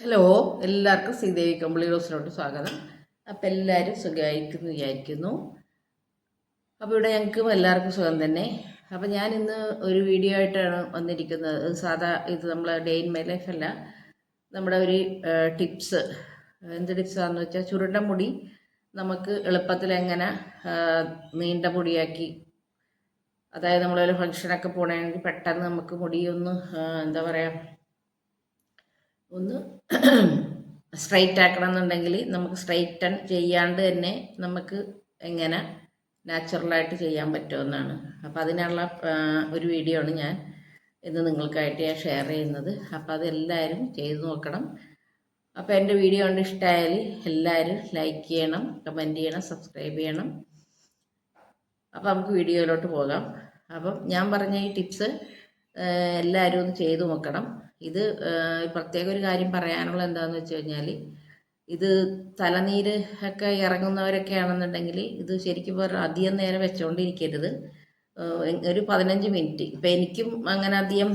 Hello എല്ലാവർക്കും ശ്രീദേവി കമ്പിളി റോസിലോട്ട് സ്വാഗതം. അപ്പോൾ എല്ലാവരും സുഖമായിരിക്കുന്നു വിചാരിക്കുന്നു. അപ്പോൾ ഇവിടെ ഞങ്ങൾക്കും എല്ലാവർക്കും സുഖം തന്നെ. അപ്പോൾ ഞാൻ ഇന്ന് ഒരു വീഡിയോ ആയിട്ടാണ് വന്നിരിക്കുന്നത്. സാധാ ഇത് നമ്മൾ ഡേ ഇൻ മൈ ലൈഫ് അല്ല. നമ്മുടെ ഒരു ടിപ്സ് എന്ത് ടിപ്സാണെന്ന് വെച്ചാൽ ചുരുണ്ട മുടി നമുക്ക് എളുപ്പത്തിൽ എങ്ങനെ നീണ്ട മുടിയാക്കി അതായത് നമ്മളൊരു ഫങ്ഷനൊക്കെ പോകണമെങ്കിൽ പെട്ടെന്ന് നമുക്ക് മുടിയൊന്ന് എന്താ പറയുക ഒന്ന് സ്ട്രൈറ്റ് ആക്കണം എന്നുണ്ടെങ്കിൽ നമുക്ക് സ്ട്രൈറ്റൺ ചെയ്യാണ്ട് തന്നെ നമുക്ക് എങ്ങനെ നാച്ചുറലായിട്ട് ചെയ്യാൻ പറ്റുമെന്നാണ്. അപ്പോൾ അതിനുള്ള ഒരു വീഡിയോ ആണ് ഞാൻ ഇന്ന് നിങ്ങൾക്കായിട്ട് ഞാൻ ഷെയർ ചെയ്യുന്നത്. അപ്പോൾ അതെല്ലാവരും ചെയ്തു നോക്കണം. അപ്പോൾ എന്റെ വീഡിയോ കൊണ്ട് ഇഷ്ടമായാൽ എല്ലാവരും ലൈക്ക് ചെയ്യണം കമന്റ് ചെയ്യണം സബ്സ്ക്രൈബ് ചെയ്യണം. അപ്പോൾ നമുക്ക് വീഡിയോയിലോട്ട് പോകാം. അപ്പം ഞാൻ പറഞ്ഞ ഈ ടിപ്സ് എല്ലാവരും ഒന്ന് ചെയ്തു നോക്കണം. ഇത് പ്രത്യേക ഒരു കാര്യം പറയാനുള്ള എന്താണെന്ന് വെച്ച് കഴിഞ്ഞാൽ ഇത് തലനീര് ഒക്കെ ഇറങ്ങുന്നവരൊക്കെ ആണെന്നുണ്ടെങ്കിൽ ഇത് ശരിക്കും പറഞ്ഞാൽ അധികം നേരം വെച്ചുകൊണ്ടിരിക്കരുത് ഒരു പതിനഞ്ച് മിനിറ്റ്. ഇപ്പം എനിക്കും അങ്ങനെ അധികം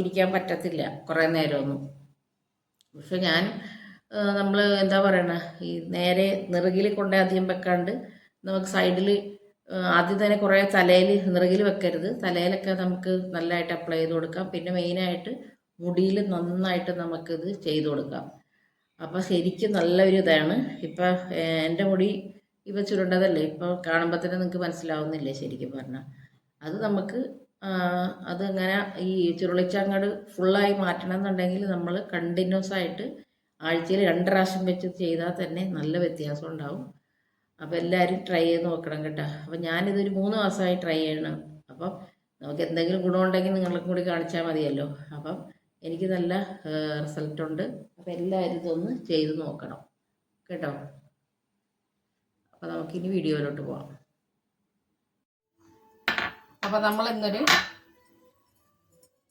ഇരിക്കാൻ പറ്റത്തില്ല കുറേ നേരമൊന്നും. പക്ഷെ ഞാൻ നമ്മൾ എന്താ പറയണ ഈ നേരെ നിറുകിൽ കൊണ്ടേ അധികം വെക്കാണ്ട് നമുക്ക് സൈഡിൽ ആദ്യം തന്നെ കുറേ തലയിൽ നിറുകിൽ വെക്കരുത്. തലയിലൊക്കെ നമുക്ക് നല്ലതായിട്ട് അപ്ലൈ ചെയ്ത് കൊടുക്കാം. പിന്നെ മെയിനായിട്ട് മുടിയിൽ നന്നായിട്ട് നമുക്കിത് ചെയ്തു കൊടുക്കാം. അപ്പോൾ ശരിക്കും നല്ലൊരു ഇതാണ്. ഇപ്പം എന്റെ മുടി ഇപ്പം ചുരുണ്ടതല്ലേ? ഇപ്പോൾ കാണുമ്പോൾ തന്നെ നിങ്ങൾക്ക് മനസ്സിലാവുന്നില്ലേ ശരിക്കും പറഞ്ഞാൽ അത് നമുക്ക് അത് അങ്ങനെ ഈ ചുരുളിച്ചങ്ങട് ഫുള്ളായി മാറ്റണം എന്നുണ്ടെങ്കിൽ നമ്മൾ കണ്ടിന്യൂസ് ആയിട്ട് ആഴ്ചയിൽ രണ്ട് പ്രാവശ്യം വെച്ച് ചെയ്താൽ തന്നെ നല്ല വ്യത്യാസം ഉണ്ടാവും. അപ്പോൾ എല്ലാവരും ട്രൈ ചെയ്ത് നോക്കണം കേട്ടോ. അപ്പോൾ ഞാനിതൊരു മൂന്ന് മാസമായി ട്രൈ ചെയ്യണം. അപ്പം നമുക്ക് എന്തെങ്കിലും ഗുണമുണ്ടെങ്കിൽ നിങ്ങൾക്കും കൂടി കാണിച്ചാൽ മതിയല്ലോ. അപ്പം എനിക്ക് നല്ല റിസൾട്ടുണ്ട് അപ്പോൾ എല്ലാവരും ഇതൊന്ന് ചെയ്ത് നോക്കണം. കേട്ടോ? അപ്പോൾ നമുക്കിനി വീഡിയോയിലോട്ട് പോവാം. അപ്പോൾ നമ്മൾ ഇന്നൊരു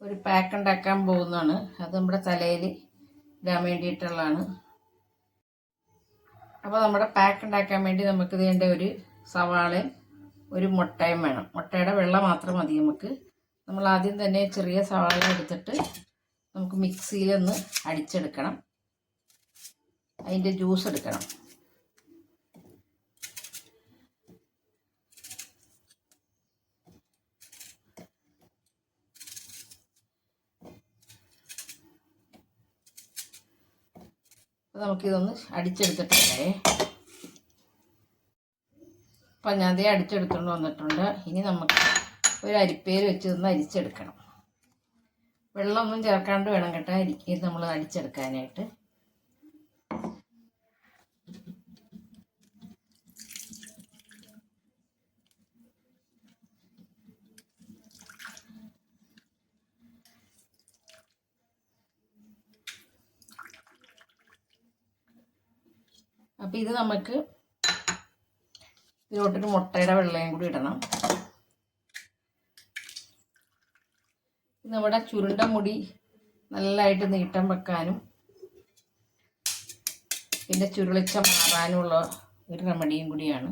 ഒരു പാക്ക് ഉണ്ടാക്കാൻ പോകുന്നതാണ്. അത് നമ്മുടെ തലയിൽ ഇടാൻ വേണ്ടിയിട്ടുള്ളതാണ്. അപ്പോൾ നമ്മുടെ പാക്ക് ഉണ്ടാക്കാൻ വേണ്ടി നമുക്ക് ഇതിന്റെ ഒരു സവാളയും ഒരു മുട്ടയും വേണം. മുട്ടയുടെ വെള്ള മാത്രം മതി നമുക്ക്. നമ്മൾ ആദ്യം തന്നെ ചെറിയ സവാള എടുത്തിട്ട് നമുക്ക് മിക്സിയിലൊന്ന് അടിച്ചെടുക്കണം. അതിന്റെ ജ്യൂസ് എടുക്കണം. നമുക്കിതൊന്ന് അടിച്ചെടുത്തിട്ടുണ്ടേ അപ്പം ഞാൻ അതേ അടിച്ചെടുത്തുകൊണ്ട് വന്നിട്ടുണ്ട്. ഇനി നമുക്ക് ഒരു അരിപ്പേര് വെച്ച് ഒന്ന് അരിച്ചെടുക്കണം. വെള്ളമൊന്നും ചേർക്കാണ്ട് വേണം കേട്ടോ ഇത് നമ്മൾ അടിച്ചെടുക്കാനായിട്ട്. അപ്പം ഇത് നമുക്ക് ഇതിലോട്ടൊരു മുട്ടയുടെ വെള്ളയും കൂടി ഇടണം ഇത് നമ്മുടെ ചുരുണ്ട മുടി നല്ലതായിട്ട് നീട്ടം വെക്കാനും പിന്നെ ചുരുളിച്ച മാറാനുമുള്ള ഒരു റെമഡിയും കൂടിയാണ്.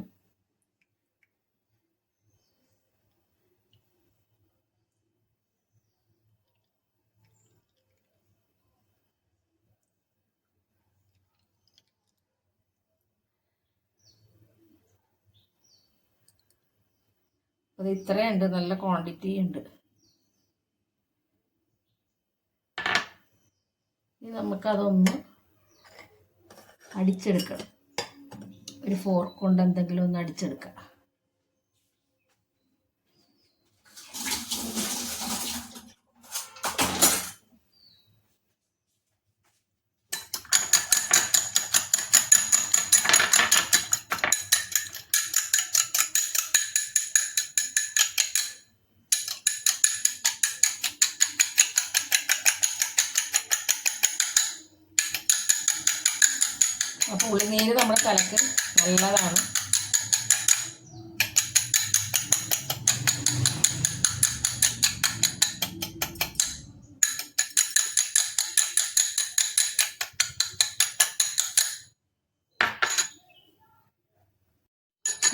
അത് ഇത്രയുണ്ട്. നല്ല ക്വാണ്ടിറ്റി ഉണ്ട്. ഇനി നമുക്കതൊന്ന് അടിച്ചെടുക്കണം. ഒരു ഫോർക്ക് കൊണ്ട് എന്തെങ്കിലും ഒന്ന് അടിച്ചെടുക്കാം. അപ്പോൾ ഉള്ളിനീര് നമ്മുടെ തലക്ക് നല്ലതാണ്.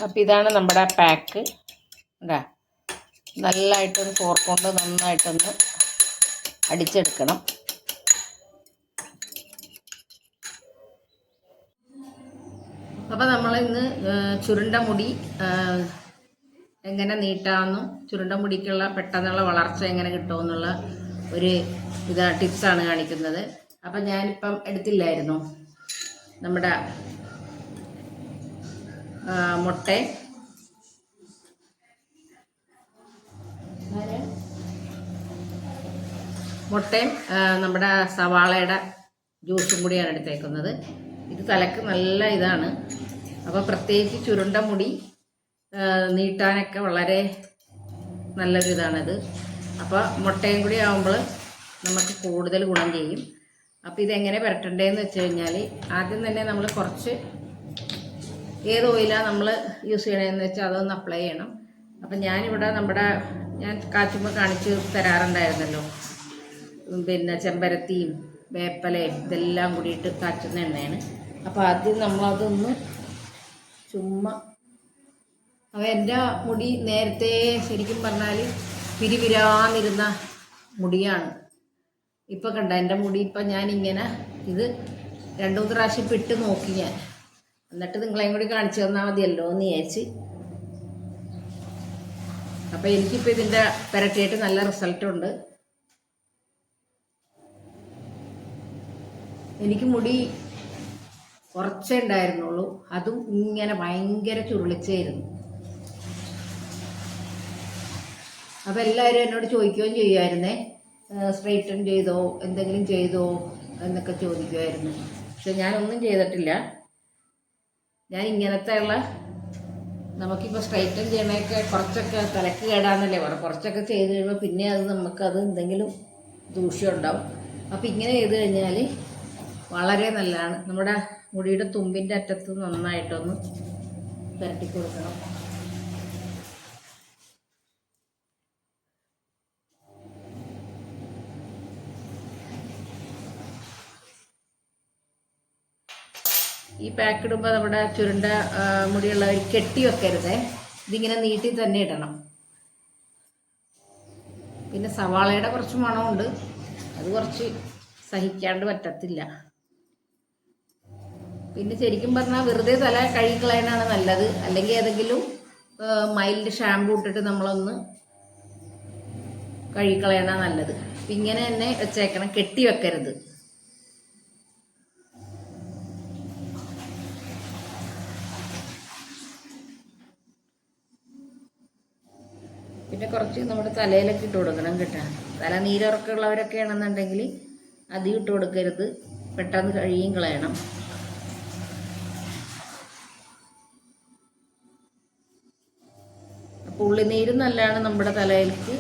അപ്പം ഇതാണ് നമ്മുടെ പാക്ക്. ഉണ്ടാ നല്ലതായിട്ടൊന്ന് ഫോർക്കൊണ്ട് നന്നായിട്ടൊന്ന് അടിച്ചെടുക്കണം. അപ്പോൾ നമ്മൾ ഇന്ന് ചുരുണ്ട മുടി എങ്ങനെ നീട്ടാമെന്നും ചുരുണ്ട മുടിക്കുള്ള പെട്ടെന്നുള്ള വളർച്ച എങ്ങനെ കിട്ടുമെന്നുള്ള ഒരു ഇതാ ആണ് കാണിക്കുന്നത്. അപ്പം ഞാനിപ്പം എടുത്തില്ലായിരുന്നു. നമ്മുടെ മുട്ട. മുട്ടയും നമ്മുടെ സവാളയുടെ ജ്യൂസും കൂടിയാണ് എടുത്തേക്കുന്നത്. ഇത് തലക്ക് നല്ല ഇതാണ്. അപ്പോൾ പ്രത്യേകിച്ച് ചുരുണ്ട മുടി നീട്ടാനൊക്കെ വളരെ നല്ലൊരു ഇതാണിത് അപ്പോൾ മുട്ടയും കൂടി ആകുമ്പോൾ നമുക്ക് കൂടുതൽ ഗുണം ചെയ്യും. അപ്പോൾ ഇതെങ്ങനെ പുരട്ടണ്ടേന്ന് വെച്ച് കഴിഞ്ഞാൽ ആദ്യം തന്നെ നമ്മൾ കുറച്ച് ഏത് ഓയിലാണ് നമ്മൾ യൂസ് ചെയ്യണതെന്ന് വെച്ചാൽ അതൊന്ന് അപ്ലൈ ചെയ്യണം. അപ്പം ഞാനിവിടെ നമ്മുടെ ഞാൻ കാച്ചുമ്പോൾ കാണിച്ച് തരാറുണ്ടായിരുന്നല്ലോ. പിന്നെ ചെമ്പരത്തിയും വേപ്പലയും ഇതെല്ലാം കൂടിയിട്ട് കാച്ചുന്ന എണ്ണയാണ്. അപ്പോൾ ആദ്യം നമ്മളതൊന്ന് ചുമ്മാ. അവ എന്റെ മുടി നേരത്തെ ശരിക്കും പറഞ്ഞാൽ പിരിപിരാന്നിരുന്ന മുടിയാണ്. ഇപ്പം കണ്ട എന്റെ മുടി ഇപ്പം ഇങ്ങനെ ഇത് രണ്ടു മൂന്ന് പ്രാവശ്യം ഇട്ട് നോക്കി ഞാൻ. എന്നിട്ട് നിങ്ങളെയും കൂടി കാണിച്ചു തന്നാൽ മതിയല്ലോ എന്ന് വിചാരിച്ച്. അപ്പം എനിക്കിപ്പോൾ ഇതിന്റെ പെരട്ടിയായിട്ട് നല്ല റിസൾട്ടുണ്ട് എനിക്ക് മുടി കുറച്ചേ ഉണ്ടായിരുന്നുള്ളൂ. അതും ഇങ്ങനെ ഭയങ്കര ചുരുളിച്ചായിരുന്നു. അപ്പം എല്ലാവരും എന്നോട് ചോദിക്കുകയും ചെയ്യുമായിരുന്നേ സ്ട്രെയിറ്റൺ ചെയ്തോ എന്തെങ്കിലും ചെയ്തോ എന്നൊക്കെ ചോദിക്കുമായിരുന്നു പക്ഷെ ഞാനൊന്നും ചെയ്തിട്ടില്ല. ഞാൻ ഇങ്ങനത്തെ ഉള്ള നമുക്കിപ്പോൾ സ്ട്രൈറ്റൻ ചെയ്യണമൊക്കെ കുറച്ചൊക്കെ തലക്ക് കേടാന്നല്ലേ പറ കുറച്ചൊക്കെ ചെയ്ത് കഴിയുമ്പോൾ പിന്നെ അത് നമുക്കത് എന്തെങ്കിലും ദൂഷ്യം ഉണ്ടാവും. അപ്പോൾ ഇങ്ങനെ ചെയ്ത് കഴിഞ്ഞാൽ വളരെ നല്ലതാണ്. നമ്മുടെ മുടിയുടെ തുമ്പിന്റെ അറ്റത്ത് നന്നായിട്ടൊന്ന് പുരട്ടി കൊടുക്കണം. ഈ പാക്ക് ഇടുമ്പോൾ നമ്മുടെ ചുരുണ്ട മുടിയുള്ള മുടിയുള്ളവർ കെട്ടി വെക്കരുതേ. ഇതിങ്ങനെ നീട്ടി തന്നെ ഇടണം. പിന്നെ സവാളയുടെ കുറച്ച് മണമുണ്ട്. അത് കുറച്ച് സഹിക്കാണ്ട് പറ്റത്തില്ല. പിന്നെ ശരിക്കും പറഞ്ഞാൽ വെറുതെ തല കഴുകിക്കളയാനാണ് നല്ലത്. അല്ലെങ്കിൽ ഏതെങ്കിലും മൈൽഡ് ഷാമ്പു ഇട്ടിട്ട് നമ്മളൊന്ന് കഴുകിക്കളയാനാണ് നല്ലത്. അപ്പം ഇങ്ങനെ തന്നെ വെച്ചേക്കണം. കെട്ടി വെക്കരുത്. പിന്നെ കുറച്ച് നമ്മുടെ തലയിലൊക്കെ ഇട്ട് കൊടുക്കണം കേട്ടോ. തല നീരുറക്കമുള്ളവരൊക്കെ ആണെന്നുണ്ടെങ്കിൽ അധികം ഇട്ട് കൊടുക്കരുത്. പെട്ടെന്ന് കഴിയും കളയണം. അപ്പോൾ ഉള്ളിനീരും നല്ലതാണ് നമ്മുടെ തലയിലേക്ക്.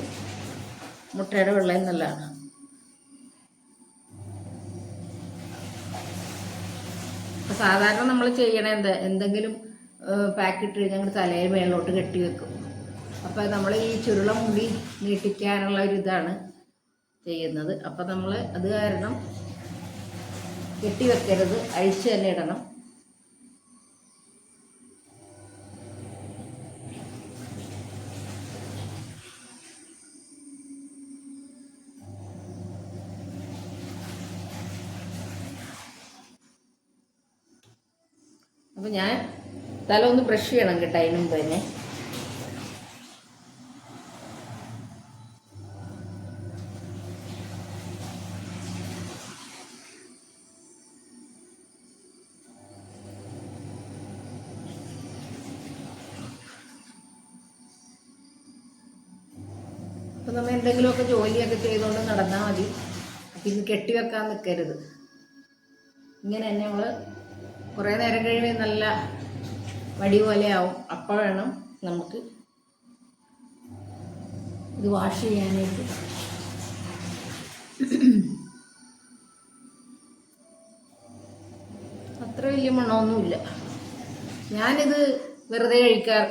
മുട്ടയുടെ വെള്ളയും നല്ലതാണ് സാധാരണ നമ്മൾ ചെയ്യണ എന്താ? എന്തെങ്കിലും പാക്കറ്റ് ഞങ്ങൾ തലയിൽ മേളിലോട്ട് കെട്ടി വെക്കും. അപ്പോൾ നമ്മൾ ഈ ചുരുള മുടി നീട്ടിക്കാനുള്ള ഒരു ഇതാണ് ചെയ്യുന്നത്. അപ്പോൾ നമ്മൾ അത് കാരണം കെട്ടി വെക്കരുത്. അഴിച്ച് തന്നെ ഇടണം. അപ്പോൾ ഞാൻ തല ഒന്ന് ബ്രഷ് ചെയ്യണം കേട്ടോ അതിന് മുമ്പ് തന്നെ. അപ്പം നമ്മൾ എന്തെങ്കിലുമൊക്കെ ജോലിയൊക്കെ ചെയ്തുകൊണ്ട് നടന്നാൽ മതി. അപ്പം ഇത് കെട്ടിവെക്കാൻ നിൽക്കരുത് ഇങ്ങനെ തന്നെ നമ്മൾ കുറേ നേരം കഴിയുമ്പോൾ നല്ല വടി പോലെ ആവും. അപ്പം വേണം നമുക്ക് ഇത് വാഷ് ചെയ്യാനായിട്ട്. അത്ര വലിയ മണമൊന്നുമില്ല. ഞാനിത് വെറുതെ കഴിക്കാർ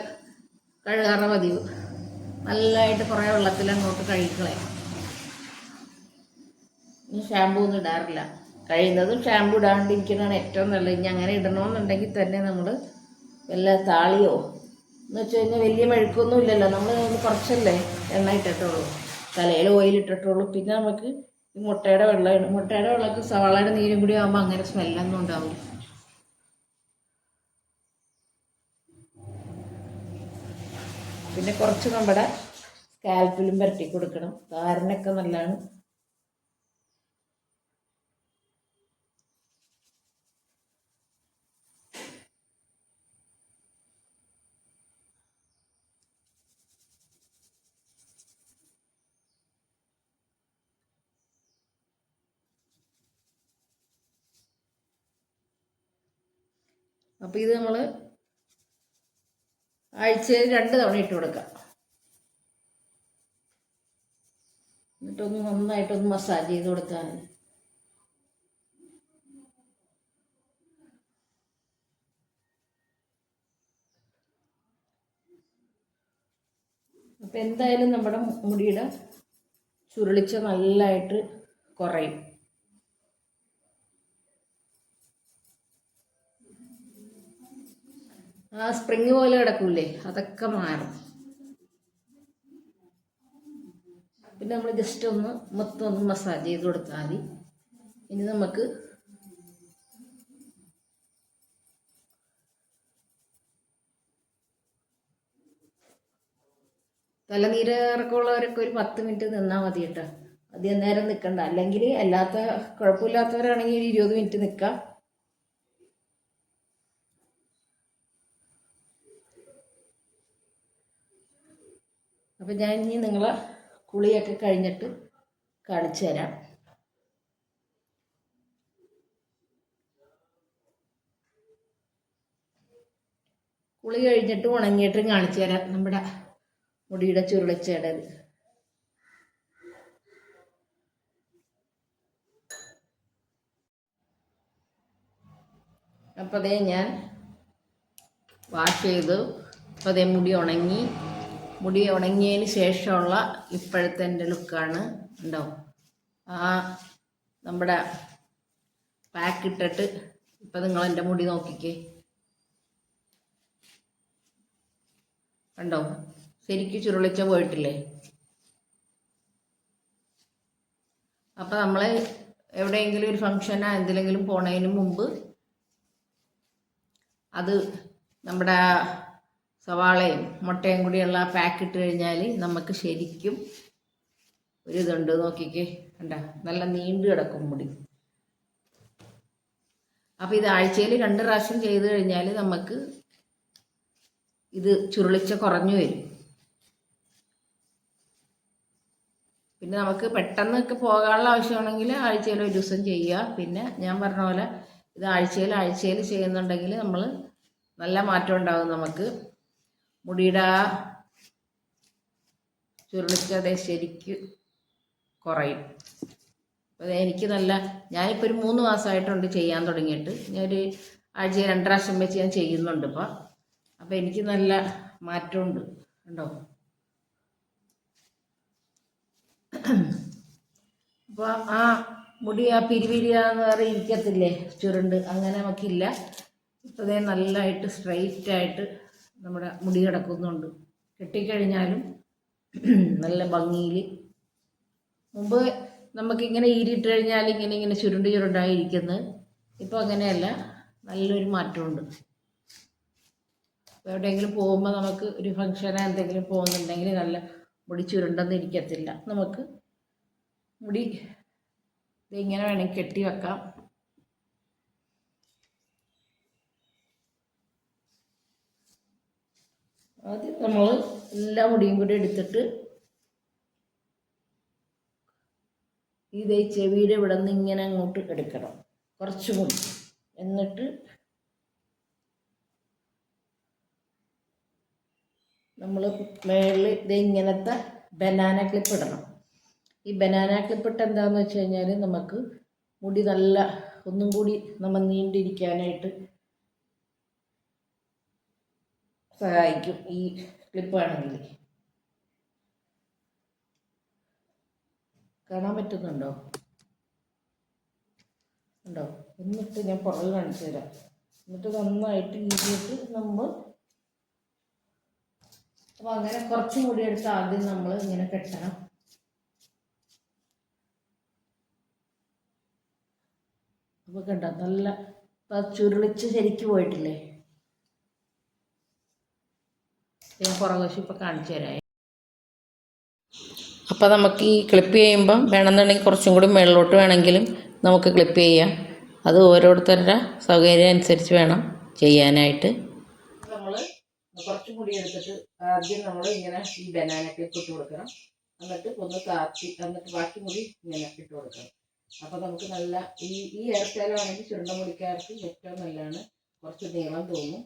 കഴുകാറ പതിവ്. നല്ലതായിട്ട് കുറേ വെള്ളത്തിൽ അങ്ങോട്ട് ഇനി ഷാമ്പൂ ഒന്നും ഇടാറില്ല. കഴിയുന്നതും ഷാമ്പു ഇടാണ്ടിരിക്കുന്നതാണ് ഏറ്റവും നല്ലത്. ഇനി അങ്ങനെ ഇടണമെന്നുണ്ടെങ്കിൽ തന്നെ നമ്മൾ വല്ല താളിയോ എന്ന് വെച്ച് കഴിഞ്ഞാൽ വലിയ മെഴുക്കൊന്നും ഇല്ലല്ലോ. നമ്മൾ കുറച്ചല്ലേ എണ്ണ ഇട്ടിട്ടുള്ളൂ. തലയിൽ ഓയിൽ ഇട്ടിട്ടുള്ളൂ. പിന്നെ നമുക്ക് ഈ മുട്ടയുടെ വെള്ളമാണ്. മുട്ടയുടെ വെള്ളമൊക്കെ സവാളയുടെ നീരും കൂടി ആകുമ്പോൾ അങ്ങനെ സ്മെല്ലൊന്നും ഉണ്ടാവും പിന്നെ കുറച്ച് നമ്മുടെ സ്കാൽപ്പിലും പുരട്ടി കൊടുക്കണം. താരനൊക്കെ നല്ലതാണ്. അപ്പോൾ ഇത് നമ്മൾ ആഴ്ചയിൽ രണ്ട് തവണ ഇട്ട് കൊടുക്കാം. എന്നിട്ടൊന്ന് നന്നായിട്ടൊന്ന് മസാജ് ചെയ്ത് കൊടുത്താൽ മതി. അപ്പം എന്തായാലും നമ്മുടെ മുടിയുടെ ചുരുളിച്ച നല്ലതായിട്ട് കുറയും. ആ സ്പ്രിങ് പോലെ കിടക്കൂലേ അതൊക്കെ മാറും. പിന്നെ നമ്മൾ ജസ്റ്റ് ഒന്ന് മൊത്തം ഒന്ന് മസാജ് ചെയ്ത് കൊടുത്താൽ മതി. ഇനി നമുക്ക് തലനീരിറക്കമുള്ളവരൊക്കെ ഒരു പത്ത് മിനിറ്റ് നിന്നാൽ മതി കേട്ടോ. അധികം നേരം നിൽക്കണ്ട അല്ലെങ്കിൽ അല്ലാത്ത കുഴപ്പമില്ലാത്തവരാണെങ്കിൽ ഒരു ഇരുപത് മിനിറ്റ് നിൽക്കാം അപ്പം ഞാൻ ഇനി നിങ്ങളെ കുളിയൊക്കെ കഴിഞ്ഞിട്ട് കാണിച്ചു തരാം. കുളി കഴിഞ്ഞിട്ട് ഉണങ്ങിയിട്ടും കാണിച്ചു തരാം നമ്മുടെ മുടിയുടെ ചുരുളിച്ചേടത് അപ്പോൾ അതേ ഞാൻ വാഷ് ചെയ്തു. അപ്പോൾ അതേ മുടി ഉണങ്ങി. മുടി ഉണങ്ങിയതിന് ശേഷമുള്ള ഇപ്പോഴത്തെ എന്റെ ലുക്കാണ് ഉണ്ടോ? ആ നമ്മുടെ പാക്ക് ഇട്ടിട്ട് ഇപ്പം നിങ്ങൾ എന്റെ മുടി നോക്കിക്കേ. കണ്ടോ? ശരിക്കും ചുരുളിച്ച പോയിട്ടില്ലേ? അപ്പം നമ്മൾ എവിടെയെങ്കിലും ഒരു ഫങ്ഷനോ എന്തിലെങ്കിലും പോണതിന് മുമ്പ് അത് നമ്മുടെ സവാളയും മുട്ടയും കൂടിയുള്ള പാക്ക് ഇട്ട് കഴിഞ്ഞാൽ നമുക്ക് ശരിക്കും ഒരു ഇതുണ്ട്. നോക്കിക്കേ. കണ്ട? നല്ല നീണ്ടു കിടക്കും മുടി. അപ്പോൾ ഇത് ആഴ്ചയിൽ രണ്ട് പ്രാവശ്യം ചെയ്ത് കഴിഞ്ഞാൽ നമുക്ക് ഇത് ചുരുളിച്ച കുറഞ്ഞു വരും. പിന്നെ നമുക്ക് പെട്ടെന്നൊക്കെ പോകാനുള്ള ആവശ്യമാണെങ്കിൽ ആഴ്ചയിൽ ഒരു ദിവസം ചെയ്യുക. പിന്നെ ഞാൻ പറഞ്ഞ പോലെ ഇത് ആഴ്ചയിൽ ആഴ്ചയിൽ ചെയ്യുന്നുണ്ടെങ്കിൽ നമ്മൾ നല്ല മാറ്റം ഉണ്ടാകും നമുക്ക്. മുടിയുടെ. ചുരുളിച്ചത് ശരിക്ക് കുറയും. അപ്പോൾ എനിക്ക് നല്ല ഞാനിപ്പോൾ ഒരു മൂന്ന് മാസമായിട്ടുണ്ട് ചെയ്യാൻ തുടങ്ങിയിട്ട്. ഞാനൊരു ആഴ്ച രണ്ടാഴ്ചം വെച്ച് ഞാൻ ചെയ്യുന്നുണ്ട് ഇപ്പോൾ അപ്പോൾ എനിക്ക് നല്ല മാറ്റമുണ്ട് ഉണ്ടോ അപ്പോൾ ആ മുടി ആ പിരിപിരിയാന്ന് പറയും ഇരിക്കത്തില്ലേ? ചുരുണ്ട്. അങ്ങനെ നമുക്കില്ല. ഇപ്പം നല്ലതായിട്ട് സ്ട്രൈറ്റ് ആയിട്ട് നമ്മുടെ മുടി കിടക്കുന്നുണ്ട്. കെട്ടിക്കഴിഞ്ഞാലും നല്ല ഭംഗിയിൽ മുമ്പ് നമുക്കിങ്ങനെ ഈരിട്ട് കഴിഞ്ഞാൽ ഇങ്ങനെ ഇങ്ങനെ ചുരുണ്ട് ചുരുണ്ടായിരിക്കുന്നത് ഇപ്പോൾ അങ്ങനെയല്ല. നല്ലൊരു മാറ്റമുണ്ട്. ഇപ്പോൾ എവിടെയെങ്കിലും പോകുമ്പോൾ നമുക്ക് ഒരു ഫംഗ്ഷനോ എന്തെങ്കിലും പോകുന്നുണ്ടെങ്കിൽ നല്ല മുടി ചുരുണ്ടെന്ന് ഇരിക്കത്തില്ല. നമുക്ക് മുടി ഇതിങ്ങനെ വേണമെങ്കിൽ കെട്ടി വെക്കാം. ആദ്യം നമ്മൾ എല്ലാ മുടിയും കൂടി എടുത്തിട്ട് ഇതേ ചെവിയുടെ ഇവിടെ നിന്ന് ഇങ്ങനെ അങ്ങോട്ട് എടുക്കണം. കുറച്ച് മുടി. എന്നിട്ട് നമ്മൾ മേളിൽ ഇത് ഇങ്ങനത്തെ ബനാന ക്ലിപ്പ് ഇടണം. ഈ ബനാന ക്ലിപ്പ് ഇട്ട് എന്താണെന്ന് വെച്ച് കഴിഞ്ഞാൽ നമുക്ക് മുടി നല്ല ഒന്നും കൂടി നമ്മൾ നീണ്ടിരിക്കാനായിട്ട് സഹായിക്കും ഈ ക്ലിപ്പാണെങ്കിൽ കാണാൻ പറ്റുന്നുണ്ടോ? ഉണ്ടോ? എന്നിട്ട് ഞാൻ പുറകിൽ കാണിച്ചു തരാം. എന്നിട്ട് നന്നായിട്ട് ഈരിയിട്ട് നമ്മൾ അപ്പോൾ അങ്ങനെ കുറച്ചും കൂടി എടുത്ത് ആദ്യം നമ്മൾ ഇങ്ങനെ കെട്ടണം. അപ്പോൾ കണ്ടോ? നല്ല ചുരുളിച്ച് ശരിക്ക് പോയിട്ടില്ലേ? ഞാൻ പുറകുവശം ഇപ്പോൾ കാണിച്ചു തരാം. അപ്പോൾ നമുക്ക് ഈ ക്ലിപ്പ് ചെയ്യുമ്പം വേണമെന്നുണ്ടെങ്കിൽ കുറച്ചും കൂടി മുകളിലോട്ട് വേണമെങ്കിലും നമുക്ക് ക്ലിപ്പ് ചെയ്യാം. അത് ഓരോരുത്തരുടെ സൗകര്യം അനുസരിച്ച് വേണം ചെയ്യാനായിട്ട്. നമ്മൾ കുറച്ചും കൂടി എടുത്തിട്ട് ആദ്യം നമ്മൾ ഇങ്ങനെ ഈ ബനാന ക്ലിപ്പ് ഇട്ട് കൊടുക്കണം. എന്നിട്ട് ഒന്ന് താത്തി എന്നിട്ട് ബാക്കി മുടി ഇങ്ങനെ ഇട്ട് കൊടുക്കണം. അപ്പോൾ നമുക്ക് നല്ല ഈ ഈ ഹെയർ സ്റ്റൈലാണെങ്കിൽ ചുരുണ്ട മുടിക്കാർക്ക് ഏറ്റവും നല്ലതാണ്. കുറച്ച് നീളം തോന്നും.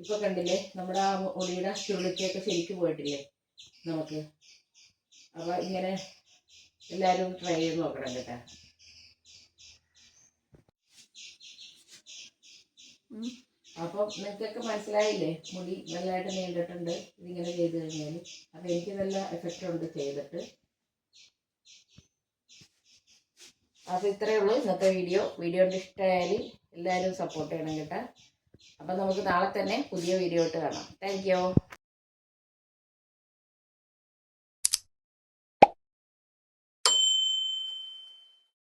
ഇപ്പോൾ കണ്ടില്ലേ? നമ്മുടെ ആ മുടിയുടെ ചുരുളിക്കൊക്കെ ശരിക്ക് പോയിട്ടില്ലേ നമുക്ക്? അപ്പൊ ഇങ്ങനെ എല്ലാരും ട്രൈ ചെയ്ത് നോക്കണം കേട്ടാ. അപ്പം നിങ്ങൾക്കൊക്കെ മനസ്സിലായില്ലേ? മുടി നല്ലതായിട്ട് നീണ്ടിട്ടുണ്ട്. ഇതിങ്ങനെ ചെയ്ത് കഴിഞ്ഞാൽ അപ്പം എനിക്ക് നല്ല എഫക്റ്റ് ഉണ്ട് ചെയ്തിട്ട്. അപ്പോൾ ഇത്രയേ ഉള്ളൂ ഇന്നത്തെ വീഡിയോ. വീഡിയോ ഇഷ്ടമായാൽ എല്ലാവരും സപ്പോർട്ട് ചെയ്യണം കേട്ടോ. അപ്പം നമുക്ക് നാളെ തന്നെ പുതിയ വീഡിയോ ഇട്ട് കാണാം. താങ്ക്